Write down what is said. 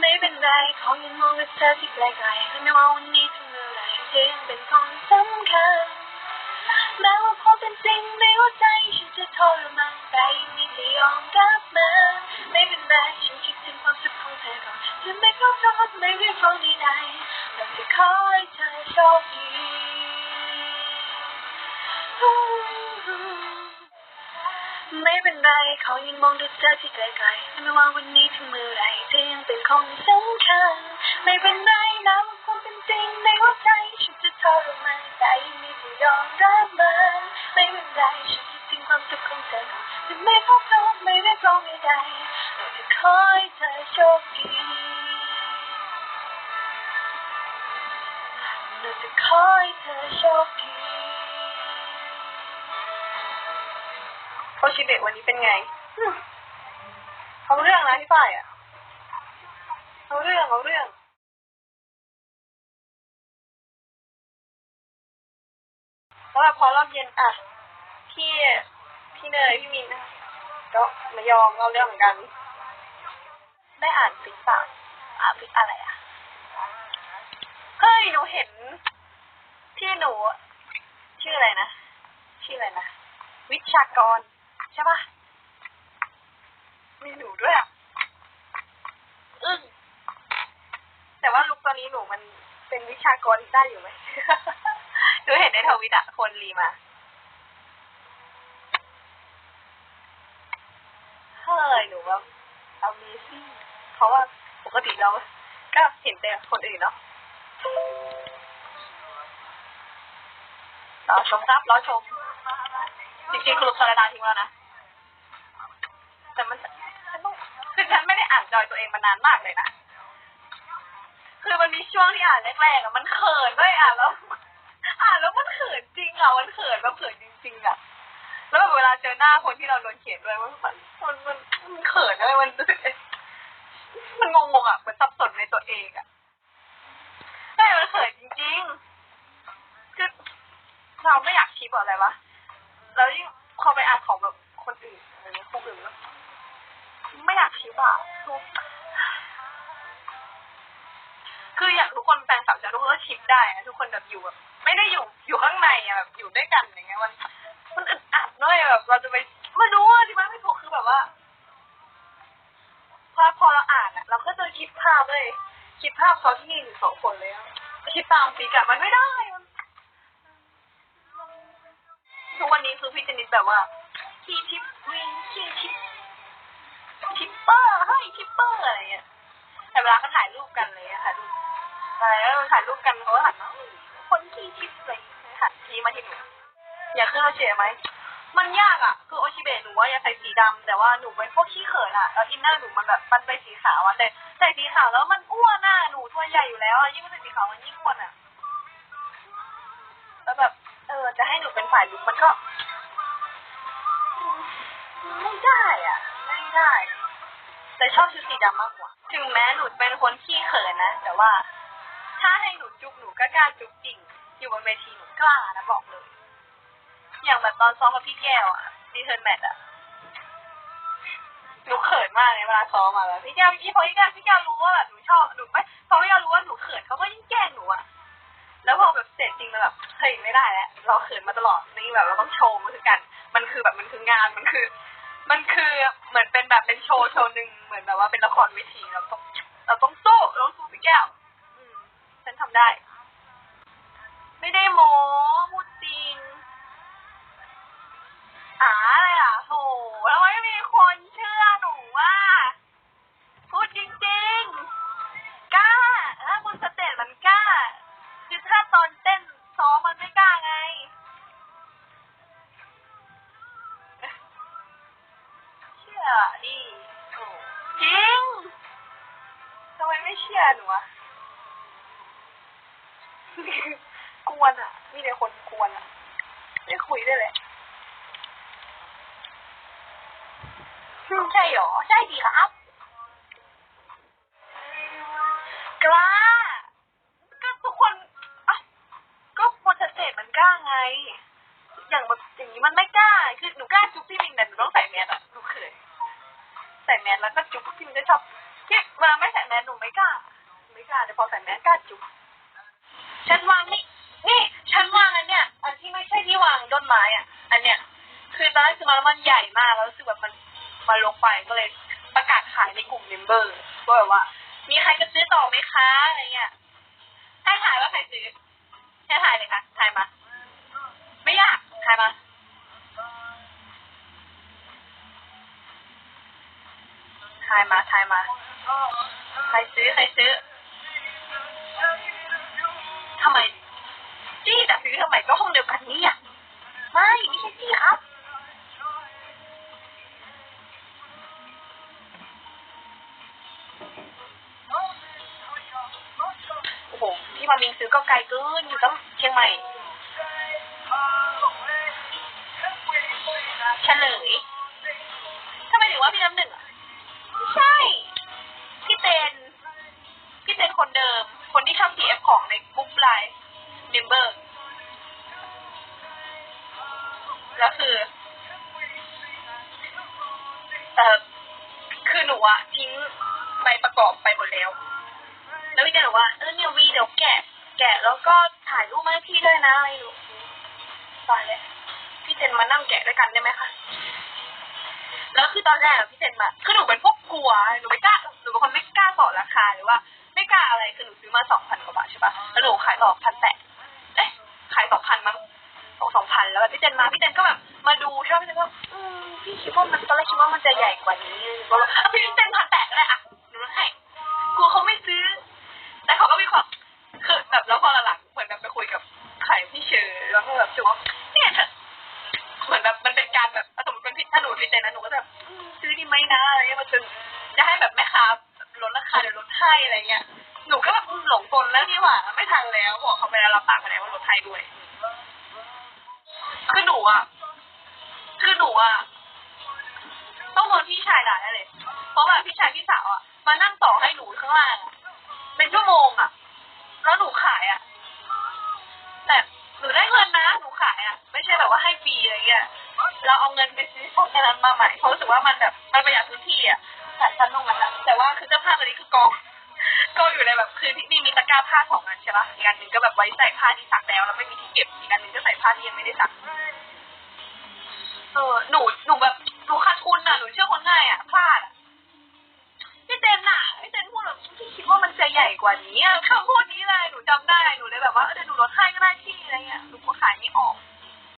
ไม่เป็นไรเขายังมองกับเธอที่ไกลๆและไม่ว่าวันนี้ถึงเมื่อไรเธอยังเป็นของสำคัญแม้ว่าพอเป็นจริงในหัวใจฉันจะทรมานแต่ยังมีจะยอมรับมันไม่เป็นไรฉันคิดถึงความสุขของเธอก่อนจะไม่ขอโทษไม่เรียกร้องใดๆแต่จะขอให้เธอโชคดีไม่เป็นไรเขายังมองดูเธอที่ไกลๆไม่ว่าวันนี้ถึงเมื่อ ให้เธอโชคดีเราจะขอให้เธอโชคดีโคชิเบะวันนี้เป็นไงเขาเรื่องนะพี่ฝ้ายอะเขาเรื่องเขาเรื่องแล้วพอรอบเย็นอะพี่พี่เนยพี่มินก็มายอมเอาเรื่องเหมือนกันานฟิกเปล่าอ่าฟิกอะไรอะ เฮ้ย หนูเห็น ที่หนู ชื่ออะไรนะ ชื่ออะไรนะ วิชากร ใช่ปะมีหนูด้วยอะอึ้งแต่ว่าลุกตอนนี้หนูมันเป็นวิชากรได้อยู่ไหมหนูเห็นในทวิตอะคนรีมาเฮ้ยหนูว่า Amazing ราะว่าปกติเราก็เห็นแต่คนอื่นเนาะรอชมครับรอชม จริงๆคุณลูกชลดาทิ้งแล้วนะ แต่มันฉันคือฉันไม่ได้อ่านจอยตัวเองมานานมากเลยนะ คือมันมีช่วงที่อ่านแรกๆอะมันเขินด้วยอ่านแล้ว อ่านแล้วมันเขินจริงอะมันเขินแบบเขินจริงๆอะแล้วแบบเวลาเจอหน้าคนที่เราโดนเขียนด้วยมันมันมันมันเขินด้วยมันรู้สึก มันงงๆอะมันสับสนในตัวเองอะใช่มันเขินจริงๆคือเราไม่อยากชิปอะไรวะแล้วยิ่งพอไปอ่านของแบบคนอื่นอะไรเงี้ยคนอื่นแล้วไม่อยากชิบอะคือคืออยากทุกคนแฟนสาวจะทุกคนก็ชิปได้อะทุกคนแบบอยู่แบบไม่ได้อยู่อยู่ข้างในอะแบบอยู่ด้วยกันอย่างเงี้ยมันมันอึดอัดด้วยแบบ เราจะไปไม่รู้อะที่มันไม่ถูกคือแบบว่า คิดภาพเลย คิดภาพเขาที่นี่อยู่สองคนเลยอะคิดตามปีกับมันไม่ได้มันทุกวันนี้คือพี่เจนิดแบบว่าขี้ทิปวินขี้ทิปทิปเปอร์ให้ทิปเปอร์อะไรเงี้ยแต่เวลาเขาถ่ายรูปกันเลยอะค่ะรูอะไรแล้วถ่ายรูปกันเขาหันมายคนขี้ทิปอะไรหันทีมาที่หนูอยากขึ้นโอเชียไหม มันยากอะ คือโอชิเบะหนูว่าอยากใส่สีดำแต่ว่าหนูเป็นพวกขี้เขินอะแล้วอินเนอร์หนูมันแบบมันเป็นสีขาวอะแต่ใส่สีขาวแล้วมันอ้วนอะหนูตัวใหญ่อยู่แล้วอะยิ่งใส่สีขาวมันยิ่งอ้วนอะแล้วแบบ เออจะให้หนูเป็นฝ่ายลุกมันก็ไม่ได้อะ ไม่ได้ แต่ชอบชุดสีดำมากกว่า ถึงแม้หนูเป็นคนขี้เขินนะ แต่ว่า ถ้าให้หนูจุกหนูก็กล้าจุกจริง อยู่บนเวทีหนูกล้านะบอกเลย อย่างแบบตอนซ้อมกับพี่แก้วอะดีเทิร์นแมทอะหนูเขินมากเลยเวลาซ้อมมาแล้วพี่แก้วพี่พอพี่แก้วพี่แก้วรู้ว่าแบบหนูชอบหนูไม่พอพี่แก้วรู้ว่าหนูเขินเขาก็ยิ่งแกล้งหนูอะแล้วพอแบบเสร็จจริงแล้วแบบเฮ้ยไม่ได้แล้วเราเขินมาตลอดนี่แบบเราต้องโชว์มันคือกัน มันคือแบบมันคืองานมันคือ มันคือเหมือนเป็นแบบเป็นโชว์โชว์หนึ่งเหมือนแบบว่าเป็นละครเวทีเราต้องเราต้องสู้เราต้องสู้พี่แก้ว อืมฉันทำได้ ไม่ได้โม หาอะไรอะโหทำไมไม่มีคนเชื่อหนูว่า พูดจริงๆ กล้า ถ้าบนสเตจมันกล้า คือถ้าตอนเต้นซ้อมมันไม่กล้าไง เชื่อดิโอ้จริงทำไมไม่เชื่อหนูอะกวนอะ มีแต่คนกวนอะ ไม่คุยได้เลย อืม ใช่หรอ ใช่ดีครับ กล้า ก็ทุกคนอะก็บนสเตจมันกล้าไง อย่างแบบอย่างนี้มันไม่กล้า คือหนูกล้าจุ๊บพี่มินแต่หนูต้องใส่แมสอะหนูเคยใส่แมสแล้วก็จุ๊บพี่มินจะชอบที่เวลาไม่ใส่แมสหนูไม่กล้า ไม่กล้าแต่พอใส่แมสกล้าจุ๊บฉันวางนี่นี่ฉันวางอันเนี้ยอันที่ไม่ใช่ที่วางต้นไม้อะ อันเนี้ยคือตอนแรกซื้อมาแล้วมันใหญ่มากแล้วรู้สึกแบบมัน มันลงไปก็เลยประกาศขายในกลุ่มเมมเบอร์ว่าแบบว่า มีใครจะซื้อต่อไหมคะอะไรเงี้ยให้ถ่ายว่าใครซื้อให้ถ่ายเลยค่ะถ่ายมา ไม่ยากถ่ายมาถ่ายมาถ่ายมาใครซื้อใครซื้อทำไมจี้แต่ซื้อทำไมก็ห้องเดียวกันนี่อะไม่ไม่ใช่จี้ครับ มามิงซื้อก็ไกลเกินอยู่ตั้งเชียงใหม่เฉลยทำไมถึงว่าพี่น้ำหนึ่งไม่ใช่ พี่เตน พี่เตนคนเดิม คนที่ชอบ CF ของในกรุ๊ปไลน์เมมเบอร์ แล้วคือ เออคือหนูอะทิ้งใบประกอบไปหมดแล้ว แล้วพี่เจนบอกว่าเออเนี่ยวีเดี๋ยวแกะ แกะแล้วก็ถ่ายรูปมาให้พี่ด้วยนะอะไรหนูตายแล้วพี่เจนมานั่งแกะด้วยกันได้ไหมคะแล้วคือตอนแรกอะพี่เจนมาคือหนูเป็นพวกกลัวหนูไม่กล้าหนูเป็นคนไม่กล้าต่อราคาหรือว่า ไม่กล้าอะไรคือหนูซื้อมาสองพันกว่าบาทใช่ปะแล้วหนูขายต่อพันแปดเอ๊ะขายสองพันมั้งสองสองพันแล้วแบบพี่เจนมาพี่เจนก็แบบมาดูใช่ไหมพี่เจนก็อืมพี่คิดว่ามันตอนแรกคิดว่ามันจะใหญ่กว่านี้หนูก็เลยอะพี่เจนพัน มมติเป็นพี่ถ้าหนูเป็นเจนะหนูก็แบบซื้อดีไหมนะอะไรเงี้ยมันจะจะให้แบบแม่ค้าลดราคาเดี๋ยวลดให้อะไรเงี้ยหนูก็แบบหลงกลแล้วนี่หว่าไม่ทันแล้วบอกเขาไปแล้วรับปากไปแล้วว่าลดให้ด้วยคือหนูอะคือหนูอะต้องโดนพี่ชายด่าได้เลย เพราะว่าพี่ชายพี่สาวอะมานั่งต่อให้หนูข้างล่างเป็นชั่วโมงอะ แล้วหนูขายอะ แต่ หนูได้เงินนะ หนูขายอะ ไม่ใช่แบบว่าให้ฟรีอะไรเงี้ย เราเอาเงินไปซื้อพวกนั้นมาใหม่ เพราะรู้สึกว่ามันแบบมันประหยัดพื้นที่อะแต่ชั้นตรงนั้นะแต่ว่าคือเสื้อผ้าตัวนี้คือกองก็อยู่ในแบบคือที่มีมีตะกร้าผ้าสองอันใช่ปะอีกอันหนึ่งก็แบบไว้ใส่ผ้าที่ซักแล้วแล้วไม่มีที่เก็บ อีกอันหนึ่งก็ใส่ผ้าที่ยังไม่ได้ซัก เออ หนู หนูแบบหนูขาดทุนอะ หนูเชื่อคนง่ายอะ พลาดอะพี่เจนน่ะพี่เจนพูดแบบพี่คิดว่ามันจะใหญ่กว่านี้อะคำพูด ได้หนูจำได้หนูเลยแบบว่าเออเดี๋ยวหนูลดให้ก็ได้ที่อะไรเงี้ยหนูก็ขายไม่ออก